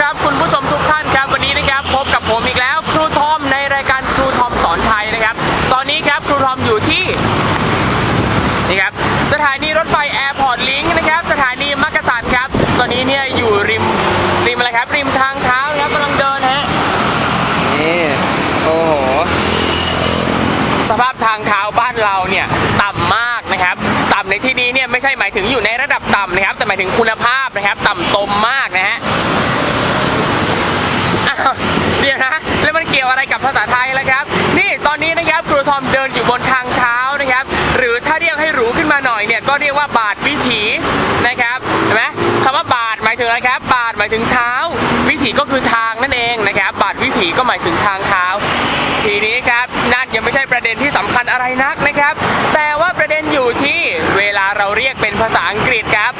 ครับคุณผู้ชมทุกท่านครับวันนี้นะครับพบกับผมอีกแล้ว ครูทอมในรายการครูทอมสอนไทยนะครับ ตอนนี้ครับครูทอมอยู่ที่นี่ครับสถานีรถไฟแอร์พอร์ตลิงก์นะครับสถานีมักกะสันครับ ตอนนี้เนี่ยอยู่ริมริมอะไรครับ ริมทางเท้าครับกำลังเดินฮะนี่โอ้โหสภาพทางเท้าบ้านเราเนี่ยต่ำมากนะครับ ต่ำในที่นี้เนี่ยไม่ใช่หมายถึงอยู่ในระดับต่ำนะครับ แต่หมายถึงคุณภาพนะครับ ต่ำตมมากนะฮะอ้าวเดี๋ยวนะแล้วมันเกี่ยวอะไรกับภาษาไทยล่ะครับ นี่ตอนนี้นะครับครูทอมเดินอยู่บนทางเท้านะครับ หรือถ้าเรียกให้หรูขึ้นมาหน่อยเนี่ยก็เรียกว่าบาทวิถีนะครับเห็นไหมคำว่าบาทหมายถึงอะไรครับ บาทหมายถึงเท้า วิถีก็คือทางนั่นเองนะครับ บาทวิถีก็หมายถึงทางเท้า ทีนี้ครับนั่นยังไม่ใช่ประเด็นที่สำคัญอะไรนักนะครับ แต่ว่าประเด็นอยู่ที่เวลาเราเรียกเป็นภาษาอังกฤษครับ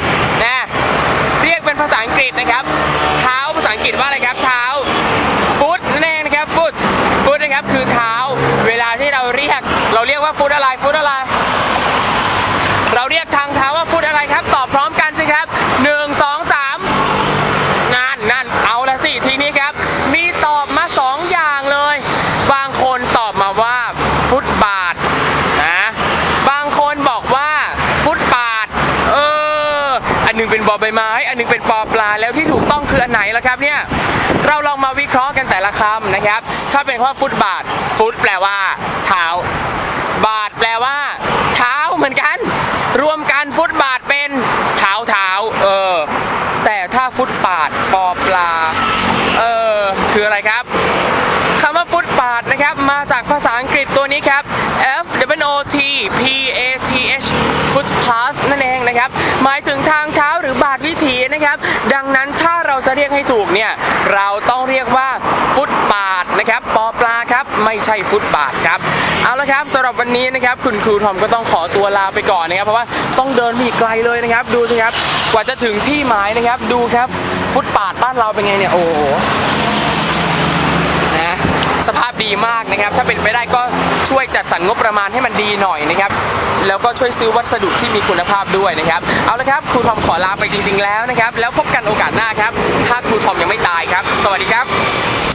นะเรียกเป็นภาษาอังกฤษนะครับ ว่าฟุตอะไรฟุตอะไร เราเรียกทางเท้าว่าฟุตอะไรครับ ตอบพร้อมกันสิครับหนึ่งสองสามนั่นนั่นเอาละสิทีนี้ครับ มีตอบมาสองอย่างเลย บางคนตอบมาว่าฟุตบาทนะบางคนบอกว่าฟุตบาทเอออันหนึงเป็นบอใบไม้ อันหนึงเป็นปอปลาแล้วที่ถูกต้องคืออันไหนล่ะครับเนี่ยเราลองมาวิเคราะห์กันแต่ละคำนะครับ ถ้าเป็นคำว่าฟุตบาท ฟุตแปลว่า เท้า บาทแปลว่า เท้าเหมือนกัน รวมกันฟุตบาทเป็นเท้าเท้า เออ แต่ถ้าฟุตบาทปอปลา เออ คืออะไรครับคำว่าฟุตบาทนะครับ มาจากภาษาอังกฤษตัวนี้ครับ F W O T P A T H footpath นั่นเองนะครับ หมายถึงทางเท้าหรือบาทวิถีนะครับ ดังนั้นถ้าเราจะเรียกให้ถูกเนี่ย เราต้องเรียกว่าฟุตบาทนะครับปอปลาครับ ไม่ใช่ฟุตบาทครับ เอาละครับสำหรับวันนี้นะครับ คุณครูทอมก็ต้องขอตัวลาไปก่อนนะครับ เพราะว่าต้องเดินไปอีกไกลเลยนะครับ ดูสิครับ กว่าจะถึงที่หมายนะครับ ดูครับ ฟุตบาทบ้านเราเป็นไงเนี่ย โอ้โห ดีมากนะครับ ถ้าเป็นไปได้ก็ช่วยจัดสรรงบประมาณให้มันดีหน่อยนะครับ แล้วก็ช่วยซื้อวัสดุที่มีคุณภาพด้วยนะครับ เอาละครับครูทอมขอลาไปจริง ๆ แล้วนะครับ แล้วพบกันโอกาสหน้าครับ ถ้าครูทอมยังไม่ตายครับ สวัสดีครับ